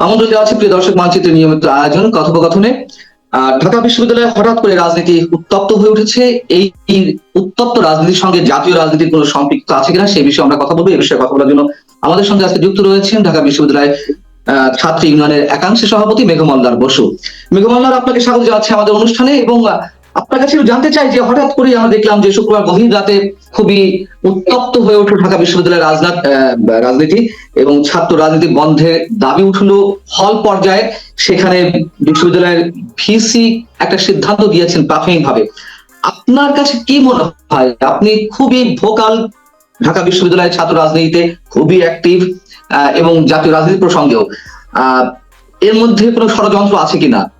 আমন্ত্রণ দেওয়া আছে প্রিয় দর্শক মানচিত্রের নিয়মিত আয়োজন কথোপকথনে। ঢাকা বিশ্ববিদ্যালয়ে হঠাৎ করে রাজনীতি উত্তপ্ত হয়ে উঠেছে। এই উত্তপ্ত রাজনীতির সঙ্গে জাতীয় রাজনীতির কোনো সম্পৃক্ত আছে কিনা সেই বিষয়ে আমরা কথা বলব। এই বিষয়ে কথা বলার জন্য আমাদের সঙ্গে আজকে যুক্ত রয়েছেন ঢাকা বিশ্ববিদ্যালয় আহ, ছাত্র ইউনিয়নের একাংশ সভাপতি মেঘমল্লার বসু। মেঘমল্লার আপনাকে স্বাগত জানাচ্ছি আমাদের অনুষ্ঠানে এবং আপনার কাছে জানতে চাই যে হঠাৎ করে আমরা দেখলাম যে শুক্রবার গভীর রাতে খুবই উত্তপ্ত হয়ে উঠল ঢাকা বিশ্ববিদ্যালয়ের রাজনীতি এবং ছাত্র রাজনীতি বন্ধের দাবি উঠল হল পর্যায়ে। সেখানে বিশ্ববিদ্যালয়ের ভিসি একটা সিদ্ধান্ত দিয়েছেন প্রাথমিকভাবে। আপনার কাছে কি মনে হয়? আপনি খুবই ভোকাল ঢাকা বিশ্ববিদ্যালয়ের ছাত্র রাজনীতিতে খুবই অ্যাক্টিভ এবং জাতীয় রাজনীতি প্রসঙ্গেও। আহ, এর মধ্যে কোনো ষড়যন্ত্র আছে কিনা?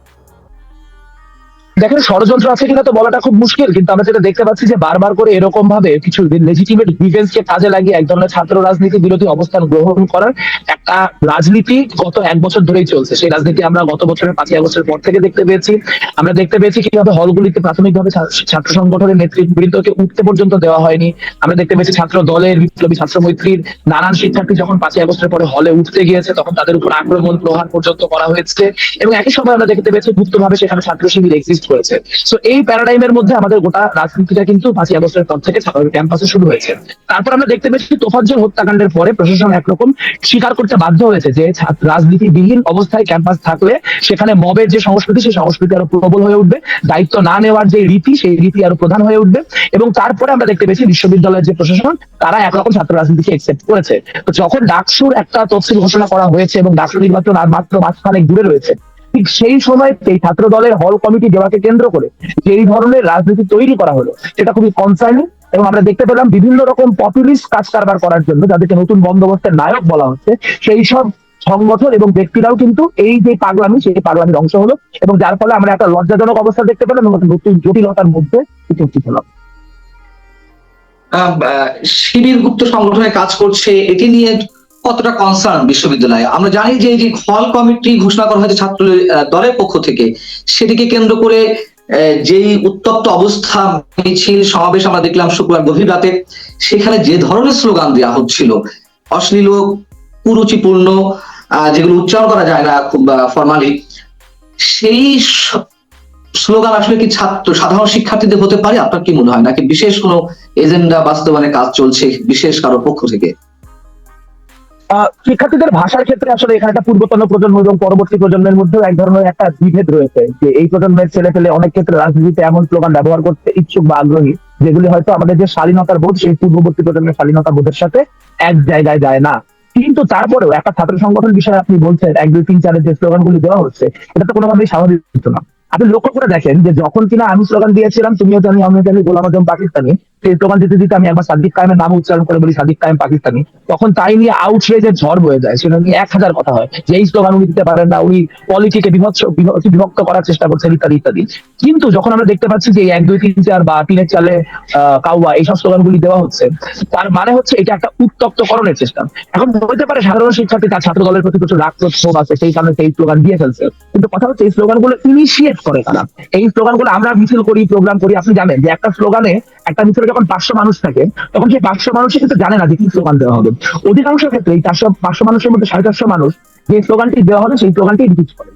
দেখেন, ষড়যন্ত্র আছে কিনা তো বলাটা খুব মুশকিল, কিন্তু আমরা যেটা দেখতে পাচ্ছি যে বারবার করে এরকম ভাবে কিছু লেজিটিমেট গ্রিভেন্স কে কাজে লাগিয়ে এক ধরনের ছাত্র রাজনীতি বিরোধী অবস্থান গ্রহণ করার একটা রাজনীতি গত এক বছর ধরেই চলছে। সেই রাজনীতি আমরা গত বছরের পাঁচই আগস্টের পর থেকে দেখতে পেয়েছি। আমরা দেখতে পেয়েছি কীভাবে হলগুলিতে প্রাথমিকভাবে ছাত্র সংগঠনের নেতৃবৃন্দকে উঠতে পর্যন্ত দেওয়া হয়নি। আমরা দেখতে পেয়েছি ছাত্র দলের বিপ্লবী ছাত্র মৈত্রীর নানান শিক্ষার্থী যখন পাঁচই আগস্টের পরে হলে উঠতে গিয়েছে, তখন তাদের উপর আক্রমণ প্রহার পর্যন্ত করা হয়েছে। এবং একই সময় আমরা দেখতে পেয়েছি গুপ্তভাবে সেখানে ছাত্র শিবির এক্সিস্ট করেছে। সো এই প্যারাডাইমের মধ্যে আমাদের গোটা রাজনীতিটা কিন্তু পাঁচই আগস্টের পর থেকে ক্যাম্পাসে শুরু হয়েছে। তারপর আমরা দেখতে পেয়েছি তোফাজ্জল হত্যাকাণ্ডের পরে প্রশাসন একরকম স্বীকার করতে বাধ্য হয়েছে যে ছাত্র- রাজনীতিবিহীন অবস্থায় ক্যাম্পাস থাকলে সেখানে মবের যে সংস্কৃতি, সেই সংস্কৃতি আরও প্রবল হয়ে উঠবে। দায়িত্ব না নেওয়ার যে রীতি, সেই রীতি আরও প্রধান হয়ে উঠবে। এবং তারপরে আমরা দেখতে পেয়েছি বিশ্ববিদ্যালয়ের যে প্রশাসন, তারা একরকম ছাত্র রাজনীতিকে একসেপ্ট করেছে। তো যখন ডাকসুর একটা তফসিল ঘোষণা করা হয়েছে এবং ডাকসু নির্বাচন আর মাত্র মাঝখানে দূরে রয়েছে ঠিক সেই সময় এই ছাত্র দলের হল কমিটি দেওয়াকে কেন্দ্র করে যে এই ধরনের রাজনীতি তৈরি করা হলো, সেটা খুবই কনসার্নিং এবং আমরা দেখতে পেলাম বিভিন্ন রকম পপুলিস্ট কাজ কারবার করার জন্য, যাদেরকে নতুন বন্দোবস্তের নায়ক বলা হচ্ছে, সেই সব সংগঠন এবং ব্যক্তিরাও কিন্তু এই যে পাগলামি, সেই পাগলামির অংশ হলো এবং যার ফলে আমরা একটা লজ্জাজনক অবস্থা দেখতে পেলাম এবং নতুন জটিলতার মধ্যে উপস্থিত হলাম। শিবির গুপ্ত সংগঠনে কাজ করছে, এটি নিয়ে কতটা কনসার্ন বিশ্ববিদ্যালয়ে? আমরা জানি যে এই যে হল কমিটি ঘোষণা করা হয়েছে ছাত্র দলের পক্ষ থেকে, সেটিকে কেন্দ্র করে যেই উত্তপ্ত অবস্থা মিছিল, সমাবেশ আমরা দেখলাম শুক্রবার গভীর রাতে, সেখানে যে ধরনের স্লোগান দেওয়া হচ্ছিল, অশ্লীল, কুরুচিপূর্ণ যেগুলো উচ্চারণ করা যায় না খুব ফর্মালি সেই স্লোগান আসলে কি ছাত্র, সাধারণ শিক্ষার্থীদের হতে পারে? আপনার কি মনে হয়? নাকি বিশেষ কোনো এজেন্ডা বাস্তবায়নের কাজ চলছে বিশেষ কারও পক্ষ থেকে? শিক্ষার্থীদের ভাষার ক্ষেত্রে আসলে এখানে একটা পূর্বতন প্রজন্ম এবং পরবর্তী প্রজন্মের মধ্যেও এক ধরনের একটা বিভেদ রয়েছে, যে এই প্রজন্মের ছেলে পেলে অনেক ক্ষেত্রে রাজনীতিতে এমন স্লোগান ব্যবহার করতে ইচ্ছুক বা আগ্রহী, যেগুলি হয়তো আমাদের যে স্বাধীনতার বোধ, সেই পূর্ববর্তী প্রজন্মের স্বাধীনতা বোধের সাথে এক জায়গায় যায় না। কিন্তু তারপরেও একটা ছাত্র সংগঠন বিষয়ে আপনি বলছেন, এক, দুই, তিন, চারের যে স্লোগানগুলি দেওয়া হচ্ছে, এটা তো কোনোভাবেই স্বাভাবিক না। আপনি লক্ষ্য করে দেখেন যে যখন কিনা আমি স্লোগান দিয়েছিলাম, তুমিও জানি, আমিও জানি, গোলাম আজম পাকিস্তানি স্লোগান দিতে দিতে আমি একবার সাদিক কায়েমের নাম উচ্চারণ করে বলি, সাদিক কায়েম পাকিস্তানি। তখন তাই নিয়ে আউটরেজের ঝড় বয়ে যায়। সেটা নিয়ে এক হাজার কথা হয়। যে এই স্লোগান উনি দিতে পারেন না, উনি পলিটিকে বিভৎস বিভক্ত করার চেষ্টা করছেন, ইত্যাদি ইত্যাদি। কিন্তু যখন আমরা দেখতে পাচ্ছি যে এক, দুই, তিন, চার বা তিনের চালে কাউয়া, এইসব স্লোগানগুলি দেওয়া হচ্ছে, তার মানে হচ্ছে এটা একটা উত্তপ্তকরণের চেষ্টা। এখন হতে পারে সাধারণ শিক্ষার্থী তার ছাত্র দলের প্রতি কিছু রাগ ক্ষোভ আছে, সেই কারণে সেই স্লোগান দিয়ে ফেলছে। কিন্তু কথা হচ্ছে এই স্লোগানগুলো ইনিশিয়েট করে তারা। এই স্লোগানগুলো আমরা মিছিল করি প্রোগ্রাম করি, আপনি জানেন যে একটা স্লোগানে একটা মিছিলে যখন পাঁচশো মানুষ থাকে, তখন সেই পাঁচশো মানুষই কিন্তু জানে না যে কি স্লোগান দেওয়া হবে। অধিকাংশ ক্ষেত্রে এই চারশো, পাঁচশো মানুষের মধ্যে সাড়ে চারশো মানুষ যে স্লোগানটি দেওয়া হবে, সেই স্লোগানটি রিপিট করে।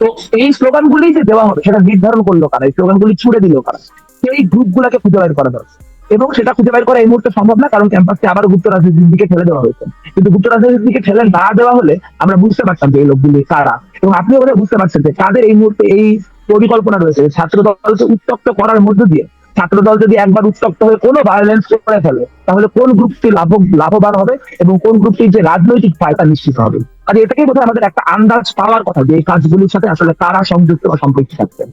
তো এই স্লোগানগুলি যে দেওয়া হবে, সেটা নির্ধারণ করল কারা? এই স্লোগানগুলি ছুড়ে দিল কারা? সেই গ্রুপগুলোকে খুঁজে বের করা দরকার। এবং সেটা খুঁজে বের করা এই মুহূর্তে সম্ভব না, কারণ ক্যাম্পাসকে আবার গুপ্ত রাজনীতির দিকে ঠেলে দেওয়া হয়েছে। কিন্তু গুপ্ত রাজনীতির দিকে ঠেলে না দেওয়া হলে আমরা বুঝতে পারতাম যে এই লোকগুলি কারা। এবং আপনি ওরা বুঝতে পারছেন যে তাদের এই মুহূর্তে এই পরিকল্পনা রয়েছে ছাত্র দলকে উত্তপ্ত করার মধ্য দিয়ে ছাত্র দল যদি একবার উত্তপ্ত হয়ে কোনো ভায়োলেন্স করে ফেলে, তাহলে কোন গ্রুপটি লাভ লাভবান হবে এবং কোন গ্রুপটির যে রাজনৈতিক ফায়দা নিশ্চিত হবে। আর এটাকেই বোধহয় আমাদের একটা আন্দাজ পাওয়ার কথা যে এই কাজগুলির সাথে আসলে কারা সংযুক্ত বা সম্পৃক্ত থাকছেন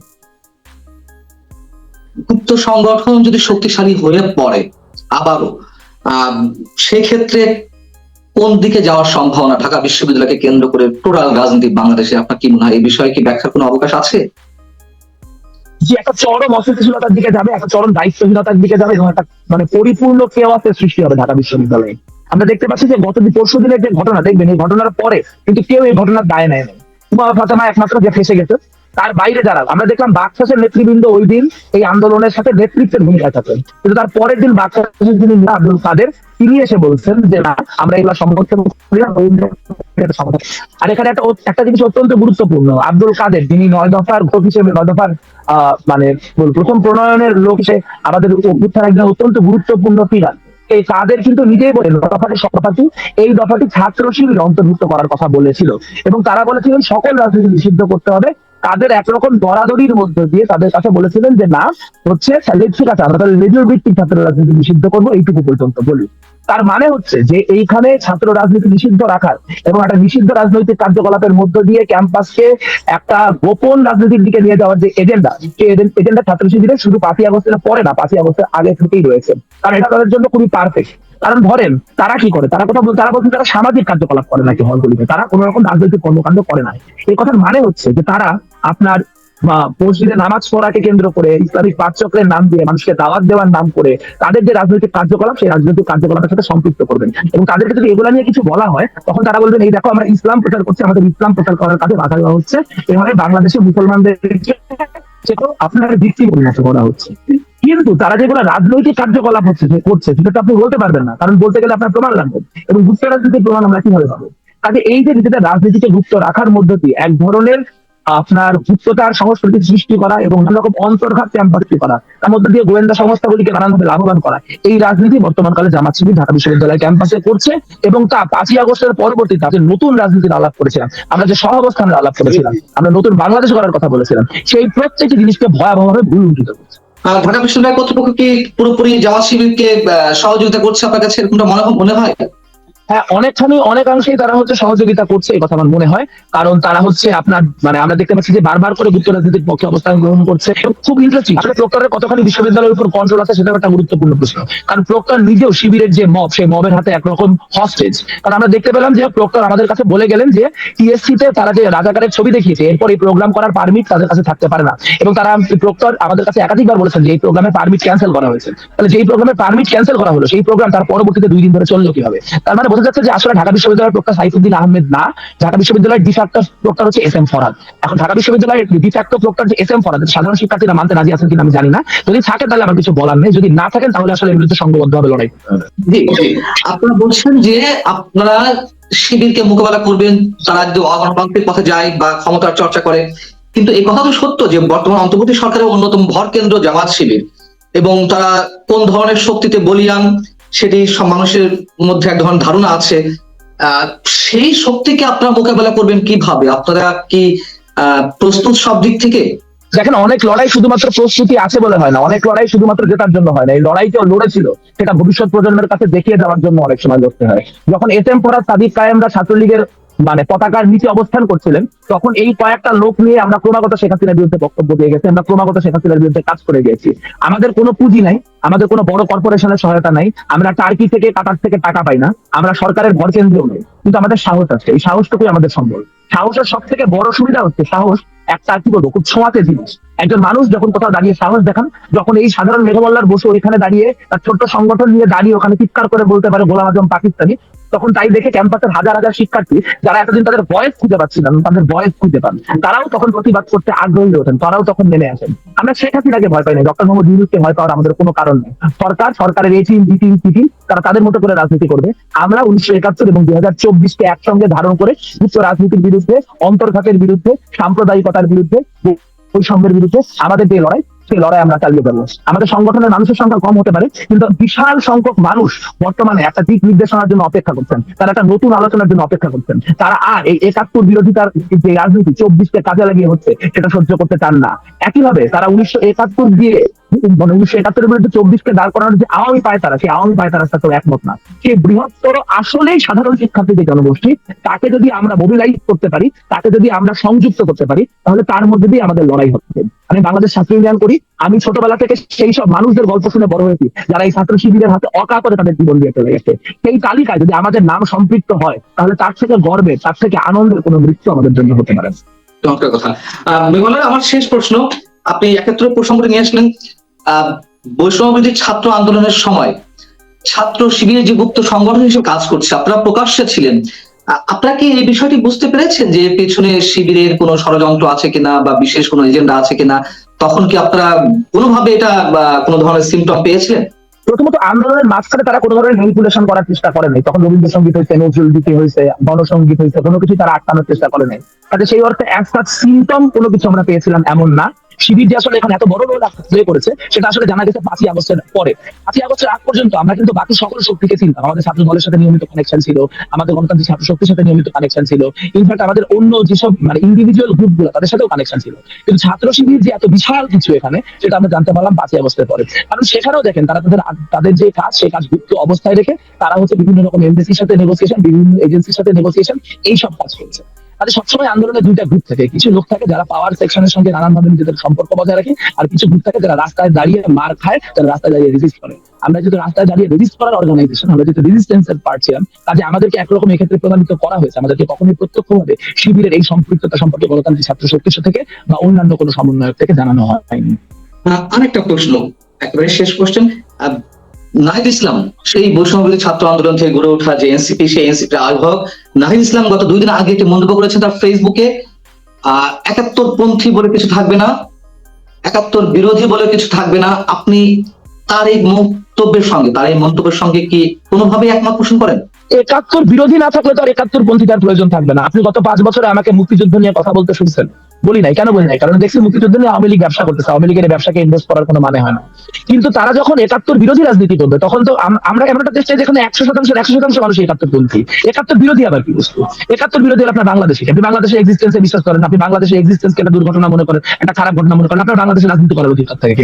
গুপ্ত সংগঠন যদি শক্তিশালী হয়ে পড়ে আবারও সেক্ষেত্রে কোন দিকে যাওয়ার সম্ভাবনা? ঢাকা বিশ্ববিদ্যালয়কে কেন্দ্র করে টোটাল রাজনীতি বাংলাদেশে, আপনার কি মনে হয়? এই বিষয়ে কি ব্যাখ্যার কোনো অবকাশ আছে? যে একটা চরম অস্থিতিশীলতার দিকে যাবে, একটা চরম দায়িত্বহীনতার দিকে যাবে এবং একটা মানে পরিপূর্ণ কেওয়াসের সৃষ্টি হবে ঢাকা বিশ্ববিদ্যালয়ে। আমরা দেখতে পাচ্ছি যে গত পরশু দিনের যে ঘটনা, দেখবেন এই ঘটনার পরে কিন্তু কেউ এই ঘটনার দায় নেয় নাই ফাতেমা একমাত্র যে ফেসে গেছে তার বাইরে যারা আমরা দেখলাম বাক্সাসের নেতৃবৃন্দ ওই দিন এই আন্দোলনের সাথে নেতৃত্বের ভূমিকা থাকেন। কিন্তু তার পরের দিন বাক্সাসের যিনি আব্দুল কাদের তিনি এসে বলছেন যে না আমরা এগুলো সমর্থন করি না, আর এখানে একটা একটা জিনিস অত্যন্ত গুরুত্বপূর্ণ। আব্দুল কাদের যিনি নয় দফার ঘোষ হিসেবে নয় দফার মানে প্রথম প্রণয়নের লোক হিসেবে আমাদের অভ্যুত্থান একজন অত্যন্ত গুরুত্বপূর্ণ ফিগার এই কাদের কিন্তু নিজেই বলেন দফাটি দফাটি এই দফাটি ছাত্র শিবির অন্তর্ভুক্ত করার কথা বলেছিল। এবং তারা বলেছিলেন সকল রাজনীতি নিষিদ্ধ করতে হবে তাদের একরকম দরাদরির মধ্যে দিয়ে তাদের কাছে বলেছিলেন যে, না, হচ্ছে ঠিক আছে, আমরা তাহলে রেডিও ভিত্তিক ছাত্র রাজনীতি নিষিদ্ধ করব, এইটুকু পর্যন্ত বলি। তার মানে হচ্ছে যে এইখানে ছাত্র রাজনীতি নিষিদ্ধ রাখার এবং একটা নিষিদ্ধ রাজনৈতিক কার্যকলাপের মধ্য দিয়ে ক্যাম্পাসকে একটা গোপন রাজনীতির দিকে নিয়ে যাওয়ার যে এজেন্ডা এজেন্ডা ছাত্র শিবিরের শুধু পাঁচই আগস্টের পরে না, পাঁচই আগস্টের আগে থেকেই রয়েছে। কারণ এটা তাদের জন্য খুবই পারফেক্ট কারণ ধরেন, তারা কি করে? তারা কথা তারা বলছেন তারা সামাজিক কার্যকলাপ করে নাকি হলগুলিতে। তারা কোনো রকম রাজনৈতিক কর্মকাণ্ড করে না এই কথার মানে হচ্ছে যে তারা আপনার বা মসজিদে নামাজ পড়াকে কেন্দ্র করে, ইসলামিক পাঠচক্রের নাম দিয়ে, মানুষকে দাওয়াত দেওয়ার নাম করে, তাদের যে রাজনৈতিক কার্যকলাপ, সেই রাজনৈতিক কার্যকলাপের সাথে সম্পৃক্ত করবেন। এবং তাদেরকে যদি এগুলো নিয়ে কিছু বলা হয়, তখন তারা বলবেন, এই দেখো, আমরা ইসলাম প্রচার করছি, আমাদের ইসলাম প্রচার করার কাজে বাধা দেওয়া হচ্ছে। এভাবে বাংলাদেশের মুসলমানদেরকে আপনার ভিত্তি পরিণত করা হচ্ছে। কিন্তু তারা যেগুলো রাজনৈতিক কার্যকলাপ হচ্ছে করছে, সেটা তো আপনি বলতে পারবেন না। কারণ বলতে গেলে আপনার প্রমাণ লাগবে। এবং গুপ্ত রাজনীতির প্রমাণ আমরা কীভাবে পাবো? কাজে এই যে নিজেদের রাজনীতিকে গুপ্ত রাখার মধ্য দিয়ে এক ধরনের আপনার গুপ্ততার সংস্কৃতি সৃষ্টি করা এবং নানা রকম অন্তর্ঘাত ক্যাম্পাসি করা। তার মধ্যে দিয়ে গোয়েন্দা সংস্থাগুলিকে নানানভাবে লাভবান করা। এই রাজনীতি বর্তমানকালে জামাত শিবির ঢাকা বিশ্ববিদ্যালয় ক্যাম্পাসে করছে এবং তা পাঁচই আগস্টের পরবর্তীতে যে নতুন রাজনীতির আলাপ করেছিলাম। আমরা যে সহাবস্থানের আলাপ করেছিলাম, আমরা নতুন বাংলাদেশ করার কথা বলেছিলাম, সেই প্রত্যেকটি জিনিসকে ভয়াবহভাবে ভুল উঠিত করছে। ঢাকা বিশ্ববিদ্যালয় কর্তৃপক্ষ কি পুরোপুরি জামাত শিবিরকে সহযোগিতা করছে আপনার কাছে? এরকমটা মনে মনে হয়? হ্যাঁ অনেকখানি, অনেকাংশেই তারা হচ্ছে সহযোগিতা করছে, এই কথা আমার মনে হয়। কারণ তারা হচ্ছে আপনার মানে আমরা দেখতে পাচ্ছি যে বারবার করে গুপ্ত রাজনীতির পক্ষে অবস্থান গ্রহণ করছে। খুব ইন্টারেস্টিং আসলে প্রক্টরের কতখানি বিশ্ববিদ্যালয়ের উপর কন্ট্রোল আছে সেটা একটা গুরুত্বপূর্ণ প্রশ্ন। কারণ প্রক্টর নিজেও শিবিরের যে মব সেই মবের হাতে একরকম হস্টেজ কারণ আমরা দেখতে পেলাম যে প্রক্টর আমাদের কাছে বলে গেলেন যে টিএসসি তে তারা যে রাজাকারের ছবি দেখিয়েছে, এরপর এই প্রোগ্রাম করার পারমিট তাদের কাছে থাকতে পারে না। এবং তারা প্রক্টর আমাদের কাছে একাধিকবার বলেছেন যে এই প্রোগ্রামের পারমিট ক্যান্সেল করা হয়েছে। তাহলে যেই প্রোগ্রামের পারমিট ক্যান্সেল করা হলো, সেই প্রোগ্রাম তার পরবর্তীতে দুই দিন ধরে চলল কীভাবে? তার মানে বোঝা যাচ্ছে যে আসলে ঢাকা বিশ্ববিদ্যালয়ের প্রক্টর সাইফুদ্দিন আহমেদ না। ঢাকা বিশ্ববিদ্যালয়ের ডিফ্যাক্টর প্রক্টর হচ্ছে এস এম ফরাদ। এখন ঢাকা বিশ্ববিদ্যালয়ের de facto proctor S M Farhad সাধারণ শিক্ষার্থীরা মানতে রাজি আছেন কিনা আমি জানি না। যদি থাকে তাহলে আমার কিছু বলার নেই। যদি না থাকেন তাহলে আসলে বিরুদ্ধে সংঘবদ্ধ হবে লড়াই। আপনারা বলছেন যে আপনারা শিবিরকে মোকাবেলা করবেন, তারা যদি অগণতান্ত্রিক পথে যায় বা ক্ষমতার চর্চা করে। কিন্তু এই কথা তো সত্য যে বর্তমান অন্তর্বর্তী সরকারের অন্যতম ভর কেন্দ্র জামাত শিবির। এবং তারা কোন ধরনের শক্তিতে বলিয়ান সেটি মানুষের মধ্যে এক ধরনের ধারণা আছে। সেই শক্তিকে আপনারা মোকাবেলা করবেন কীভাবে? আপনারা কি প্রস্তুত সব দিক থেকে? দেখেন, অনেক লড়াই শুধুমাত্র প্রস্তুতি আছে বলে হয় না। অনেক লড়াই শুধুমাত্র জেতার জন্য হয় না। এই লড়াই কেউ লড়েছিল। সেটা ভবিষ্যৎ প্রজন্মের কাছে দেখিয়ে দেওয়ার জন্য অনেক সময় লড়তে হয়। যখন এস ফরাদ সাদিক কায়েমরা ছাত্রলীগের মানে পতাকার নিচে অবস্থান করছিলেন, তখন এই কয়েকটা লোক নিয়ে আমরা ক্রমাগত শেখ হাসিনার বিরুদ্ধে বক্তব্য দিয়ে গেছি, আমরা ক্রমাগত শেখ হাসিনার বিরুদ্ধে কাজ করে গেছি। আমাদের কোনো পুঁজি নাই, আমাদের কোনো বড় কর্পোরেশনের সহায়তা নাই, আমরা টার্কি থেকে কাতার থেকে টাকা পাই না, আমরা সরকারের ভর কেন্দ্রেও নেই, কিন্তু আমাদের সাহস আছে, এই সাহসটুকুই আমাদের সম্বল। সাহসের সব থেকে বড় সুবিধা হচ্ছে সাহস, একটা, কি বলব, খুব ছোঁয়াতে জিনিস। একজন মানুষ যখন কোথাও দাঁড়িয়ে সাহস দেখান, যখন এই সাধারণ মেঘমল্লার বসে ওইখানে দাঁড়িয়ে তার ছোট্ট সংগঠন নিয়ে দাঁড়িয়ে ওখানে চিৎকার করে বলতে পারে, গোলাম আজম পাকিস্তানি। তখন তাই দেখে ক্যাম্পাসের হাজার হাজার শিক্ষার্থী, যারা এতদিন তাদের বয়স খুঁজে পাচ্ছিলেন তাদের বয়স খুঁজে পান। তারাও তখন প্রতিবাদ করতে আগ্রহী ওঠেন তারাও তখন নেমে আসেন। আমরা শেখ হাসিনাকে ভয় পাই না ডক্টর মোহাম্মদ ইউনুসকে ভয় পাওয়ার আমাদের কোনো কারণ নেই। সরকার, সরকারের এই টিম বি টিম তারা তাদের মতো করে রাজনীতি করবে। আমরা উনিশশো একাত্তর এবং দুই হাজার চব্বিশকে একসঙ্গে ধারণ করে উচ্চ রাজনীতির বিরুদ্ধে, অন্তর্ঘাতের বিরুদ্ধে, সাম্প্রদায়িকতার বিরুদ্ধে, বৈষম্যের বিরুদ্ধে আমাদের যে লড়াই সেই লড়াই আমরা চালিয়ে যাব। আমাদের সংগঠনের মানুষের সংখ্যা কম হতে পারে, কিন্তু বিশাল সংখ্যক মানুষ বর্তমানে একটা দিক নির্দেশনার জন্য অপেক্ষা করছেন। তারা একটা নতুন আলোচনার জন্য অপেক্ষা করছেন। তারা আর এই একাত্তর বিরোধিতার যে রাজনীতি চব্বিশকে কাজে লাগিয়ে হচ্ছে, সেটা সহ্য করতে চান না। একইভাবে তারা উনিশশো একাত্তর দিয়ে মানে উনিশশো একাত্তরের বিরুদ্ধে চব্বিশকে দাঁড় করানোর যে আওয়ামী পায় তারা সেই আওয়ামী পায় তারা সাথে একমত না। বৃহত্তর আসলেই সাধারণ জনগোষ্ঠী, তাকে যদি আমরা মোবিলাইজ করতে পারি, তাকে যদি আমরা সংযুক্ত করতে পারি, তাহলে তার মধ্যে দিয়ে আমাদের লড়াই হচ্ছে। আমি বাংলাদেশ ছাত্র ইউনিয়ন করি, আমি ছোটবেলা থেকে সেই সব মানুষদের গল্প শুনে বড় হয়েছি, যারা এই ছাত্র শিবিরের হাতে অকাপরে তাদের জীবন দিয়ে চলে গেছে। সেই তালিকায় যদি আমাদের নাম সম্পৃক্ত হয়, তাহলে তার থেকে গর্বে, তার থেকে আনন্দের কোনো মৃত্যু আমাদের জন্য হতে পারে চমৎকার কথা। আমার শেষ প্রশ্ন, আপনি একাত্তরের প্রসঙ্গটা নিয়ে আসলেন। বৈষম্যবিধি ছাত্র আন্দোলনের সময় ছাত্র শিবিরের যে গুপ্ত সংগঠন হিসেবে কাজ করছে, আপনারা প্রকাশ্যে ছিলেন। আ- আপনারা কি এই বিষয়টি বুঝতে পেরেছেন যে পেছনে শিবিরের কোনো ষড়যন্ত্র আছে কিনা বা বিশেষ কোনো এজেন্ডা আছে কিনা? তখন কি আপনারা কোনোভাবে এটা কোনো ধরনের সিমটম পেয়েছিলেন? প্রথমত আন্দোলনের মাঝখানে তারা কোনো ধরনের ম্যানিপুলেশন করার চেষ্টা করে নাই তখন রবীন্দ্রসঙ্গীত হয়েছে, নজরুল গীতি হয়েছে, গণসঙ্গীত হয়েছে, কোনো কিছু তারা আটকানোর চেষ্টা করে নাই কাজে সেই অর্থে একটা সিমটম কোনো কিছু আমরা পেয়েছিলাম এমন না। শিবির যে আসলে এখানে এত বড় রোল প্লে করেছে সেটা আসলে জানা গেছে পাঁচই আগস্টের পরে। পাঁচই আগস্টের আগ পর্যন্ত আমরা কিন্তু বাকি সকল শক্তিকে চিনতাম। আমাদের ছাত্র দলের সাথে নিয়মিত কানেকশন ছিল, আমাদের গণতান্ত্রিক ছাত্র শক্তির সাথে নিয়মিত কানেকশন ছিল। ইনফ্যাক্ট আমাদের অন্য যেসব মানে ইন্ডিভিজুয়াল গ্রুপগুলো, তাদের সাথেও কানেকশন ছিল। কিন্তু ছাত্র শিবির যে এত বিশাল কিছু এখানে, সেটা আমরা জানতে পারলাম পাঁচই আগস্টের পরে। কারণ সেখানেও দেখেন, তারা তাদের তাদের যে কাজ, সেই কাজ গুপ্ত অবস্থায় রেখে তারা হচ্ছে বিভিন্ন রকম এমবেসির সাথে নেগোসিয়েশন বিভিন্ন এজেন্সির সাথে নেগোসিয়েশন এই সব কাজ করছে। তাদের সবসময় আন্দোলনে দুইটা গ্রুপ থাকে। কিছু লোক থাকে যারা পাওয়ার সেকশনের সঙ্গে নানানভাবে নিজেদের সম্পর্ক বজায় রাখে আর কিছু গ্রুপ থাকে যারা রাস্তায় দাঁড়িয়ে মার খায়, যারা রাস্তায় দাঁড়িয়ে রেজিস্ট করে। আমরা যেহেতু রাস্তায় দাঁড়িয়ে রেজিস্ট করার অর্গানাইজেশন আমরা যেহেতু রেজিস্টেন্সের পার্ট ছিলাম, কাজে আমাদেরকে একরকম এক্ষেত্রে প্রমাণিত করা হয়েছে। আমাদেরকে কখনোই প্রত্যক্ষভাবে শিবিরের এই সম্পৃক্ততা সম্পর্কে গণতান্ত্রিক ছাত্র শক্তি থেকে বা অন্যান্য কোনো সমন্বয়ক থেকে জানানো হয়নি। আরেকটা প্রশ্ন, একেবারে শেষ কোশ্চেন নাহিদ ইসলাম, সেই বৈষম্যবিরোধী ছাত্র আন্দোলন থেকে গড়ে ওঠা যে এনসিপি, সেই এনসিপি আহ্বায়ক নাহিদ ইসলাম গত দুই দিন আগে একটি মন্তব্য করেছেন তার ফেসবুকে একাত্তর পন্থী বলে কিছু থাকবে না, একাত্তর বিরোধী বলে কিছু থাকবে না, আপনি তার এই মন্তব্যের সঙ্গে, তার এই মন্তব্যের সঙ্গে কি কোনোভাবেই একমত পোষণ করেন? একাত্তর বিরোধী না থাকলে তো আর একাত্তর পন্থীটার প্রয়োজন থাকবে না। আপনি গত পাঁচ বছরে আমাকে মুক্তিযুদ্ধ নিয়ে কথা বলতে শুনছেন। বলি নাই, কেন বলি নাই? কারণ দেখছি মুক্তিযুদ্ধ আওয়ামী লীগ ব্যবসা করতেছে, আওয়ামী লীগের ব্যবসাকে ইনভেস্ট করার কোনো মানে হয় না। কিন্তু তারা যখন একাত্তর বিরোধী রাজনীতি করবে, তখন তো আমরা এমন একটা দেশ চাই যেখানে একশো শতাংশ একশো শতাংশ মানুষ একাত্তর পন্থী। একাত্তর বিরোধী আবার কি বস্তু? একাত্তর বিরোধী আপনার বাংলাদেশে। আপনি বাংলাদেশের এক্সিস্টেন্সে বিশ্বাস করেন আপনি বাংলাদেশের এক্সিস্টেন্সকে একটা দুর্ঘটনা মনে করেন, একটা খারাপ ঘটনা মনে করেন, আপনার বাংলাদেশে রাজনীতি করার অধিকার থাকে।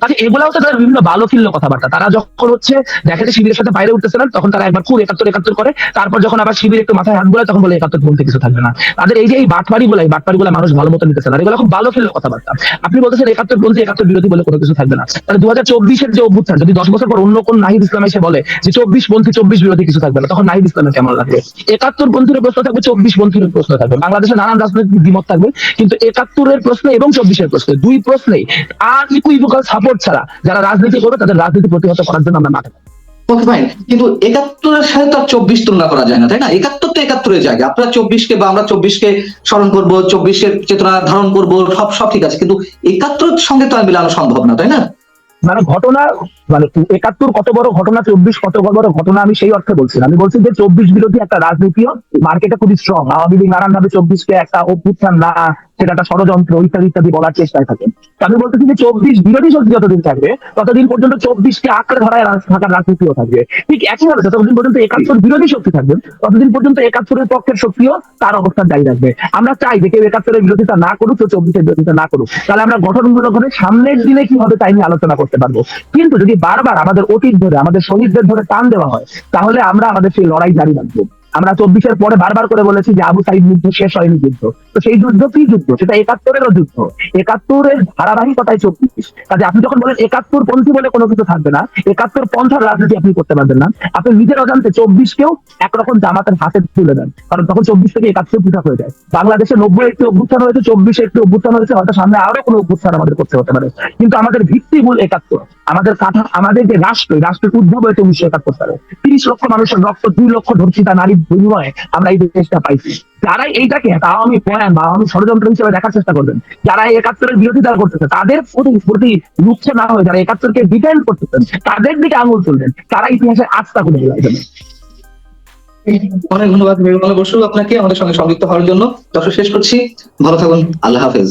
তাহলে এগুলাও তো তাদের বিভিন্ন ভালো ফিল্ল কথাবার্তা। তারা যখন হচ্ছে, দেখে যে শিবিরের সাথে বাইরে উঠতেছে না, তখন তারা একবার খুব একাত্তর একাত্তর করে। তারপর যখন আবার শিবির একটু মাথায় হাত বলে তখন বলে একাত্তর বলতে কিছু থাকবে না। তাদের এই যে এই বাটপাড়ি বলে, এই বাটপাড়ি বলে মানুষ ভালো মতো নিতেছে না এগুলো খুব ভালো ফিল্ল কথাবার্তা। আপনি বলতেছেন একাত্তর বলতে একাত্তর বিরোধী বলে কোনো কিছু থাকবে না। তাহলে দু হাজার চব্বিশের যে অভ্যুত্থান, যদি দশ বছর পর অন্য কোন নাহিদ ইসলাম এসে বলে যে চব্বিশ পন্থী চব্বিশ বিরোধী কিছু থাকবে না, তখন নাহিদ ইসলামের কেমন লাগবে? একাত্তর পন্থীর প্রশ্ন থাকবে, চব্বিশ পন্থীর প্রশ্ন থাকবে। বাংলাদেশে নানান রাজনৈতিক দ্বিমত থাকবে, কিন্তু একাত্তরের প্রশ্নে এবং চব্বিশের প্রশ্নে দুই প্রশ্নেই আর ইকুইভোকাল সাপোর্ট ছাড়া যারা রাজনীতি করবে, তাদের রাজনীতি প্রতিহত করার জন্য আমরা মাঠে। ওকে ফাইন কিন্তু একাত্তরের সাথে তো আর চব্বিশ তুলনা করা যায় না, তাই না? একাত্তর তো জায়গা। আপনারা চব্বিশকে বা আমরা চব্বিশকে স্মরণ করব, চব্বিশের চেতনা ধারণ করব, সব সব ঠিক আছে। কিন্তু একাত্তরের সঙ্গে তো আর মিলানো সম্ভব না, তাই না? মানে ঘটনা মানে একাত্তর কত বড় ঘটনা, চব্বিশ কত বড় ঘটনা, আমি সেই অর্থে বলছি আমি বলছি যে চব্বিশ বিরোধী একটা রাজনীতিও মার্কেটে খুবই স্ট্রং আওয়ামী লীগ নানান ভাবে চব্বিশকে একটা অভ্যুত্থান না সেটা একটা ষড়যন্ত্র ইত্যাদি ইত্যাদি বলার চেষ্টায় থাকে। আমি বলতেছি যে চব্বিশ, বিরোধী শক্তি যতদিন থাকবে, ততদিন পর্যন্ত চব্বিশকে আঁকড়ে ধরায় থাকার রাজনীতিও থাকবে। ঠিক একইভাবে যতদিন পর্যন্ত একাত্তর বিরোধী শক্তি থাকবে, ততদিন পর্যন্ত একাত্তরের পক্ষের শক্তিও তার অবস্থান জারি রাখবে। আমরা চাই যে কেউ একাত্তরের বিরোধিতা না করুক, কেউ চব্বিশের বিরোধিতা না করুক। তাহলে আমরা গঠনমূলক ভাবে সামনের দিনে কি হবে তাই নিয়ে আলোচনা করতে পারব? কিন্তু যদি বারবার আমাদের অতীত ধরে, আমাদের শহীদদের ধরে টান দেওয়া হয়, তাহলে আমরা আমাদের সেই লড়াই জারি রাখব। আমরা চব্বিশের পরে বারবার করে বলেছি যে আবু সাইদ যুদ্ধ শেষ হয়নি যুদ্ধ তো সেই যুদ্ধ কি যুদ্ধ? সেটা একাত্তরেরও যুদ্ধ। একাত্তরের ধারাবাহিকতায় চব্বিশ। কাজে আপনি যখন বলেন একাত্তর পন্থী বলে কোনো কিছু থাকবে না একাত্তর পন্থার রাজনীতি আপনি করতে পারবেন না। আপনি নিজের অজান্তে চব্বিশকেও একরকম জামাতের হাতে তুলে দেন। কারণ তখন চব্বিশ থেকে একাত্তর পৃথক হয়ে যায়। বাংলাদেশে নব্বই একটি অভ্যুত্থান হয়েছে, চব্বিশে একটি অভ্যুত্থান হয়েছে, হয়তো সামনে আরও কোনো অভ্যুত্থান আমাদের করতে হতে পারে। কিন্তু আমাদের ভিত্তিমূল একাত্তর। আমাদের কাঠা আমাদের যে রাষ্ট্র রাষ্ট্রের উদ্ভব হয়েছে উনিশশো একাত্তর সালে। তিরিশ লক্ষ মানুষের রক্ত, দুই লক্ষ ধর্ষিতা নারীর বিনিময়ে আমরা এই দেশটা পাইছি। যারা এইটাকে আওয়ামী বয়ান বা আওয়ামী ষড়যন্ত্র হিসেবে দেখার চেষ্টা করবেন যারা একাত্তরের বিরোধিতা করতেছে, তাদের প্রতি প্রতি রুখছে না হয়ে যারা একাত্তরকে ডিফেন্ড করতেছেন, তাদের দিকে আঙুল তুলবেন, তারা ইতিহাসে আস্থা করে দিয়েছেন অনেক ধন্যবাদ বিমল বসু আপনাকে আমাদের সঙ্গে সংযুক্ত হওয়ার জন্য। দর্শক, শেষ করছি। ভালো থাকুন, আল্লাহ হাফেজ।